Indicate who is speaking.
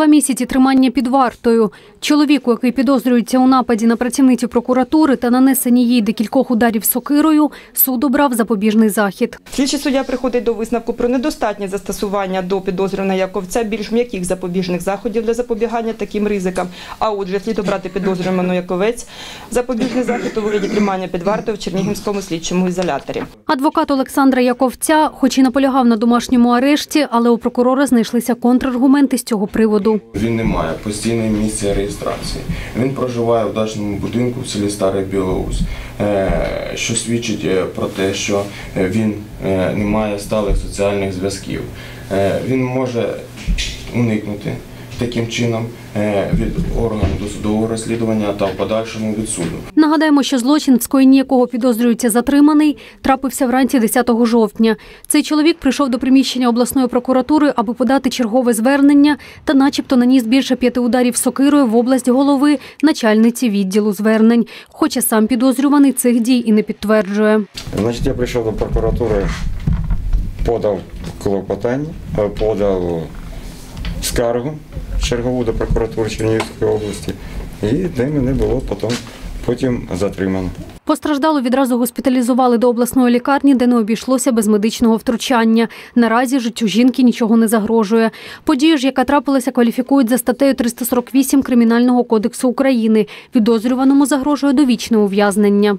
Speaker 1: Два місяці тримання під вартою. Чоловіку, який підозрюється у нападі на працівницю прокуратури та нанесенні їй декількох ударів сокирою, суд обрав запобіжний захід.
Speaker 2: Слідчий суддя приходить до висновку про недостатнє застосування до підозрюваного Яковця більш м'яких запобіжних заходів для запобігання таким ризикам. А отже, слід обрати підозрюваного Яковець запобіжний захід у вигляді тримання під вартою в Чернігівському слідчому ізоляторі.
Speaker 1: Адвокат Олександра Яковця, хоч і наполягав на домашньому арешті, але у прокурора знайшлися контраргументи з цього приводу.
Speaker 3: Він не має постійної місця реєстрації. Він проживає в дачному будинку в селі Старий Білоус, е, що свідчить е, про те, що е, він не має сталих соціальних зв'язків. Він може уникнути таким чином е, від органу досудового розслідування та в подальшому від суду.
Speaker 1: Нагадаємо, що злочин, в скоєнні якого підозрюється затриманий, трапився вранці 10 жовтня. Цей чоловік прийшов до приміщення обласної прокуратури, аби подати чергове звернення та начебто наніс більше п'яти ударів сокирою в область голови начальниці відділу звернень. Хоча сам підозрюваний цих дій і не підтверджує.
Speaker 4: Значить, я прийшов до прокуратури, подав клопотання, е, подав скаргу чергову до прокуратури Чернігівської області, і де мене було потім, потім затримано.
Speaker 1: Постраждалу відразу госпіталізували до обласної лікарні, де не обійшлося без медичного втручання. Наразі життю жінки нічого не загрожує. Подію ж, яка трапилася, кваліфікують за статтею 348 Кримінального кодексу України. Підозрюваному загрожує довічне ув'язнення.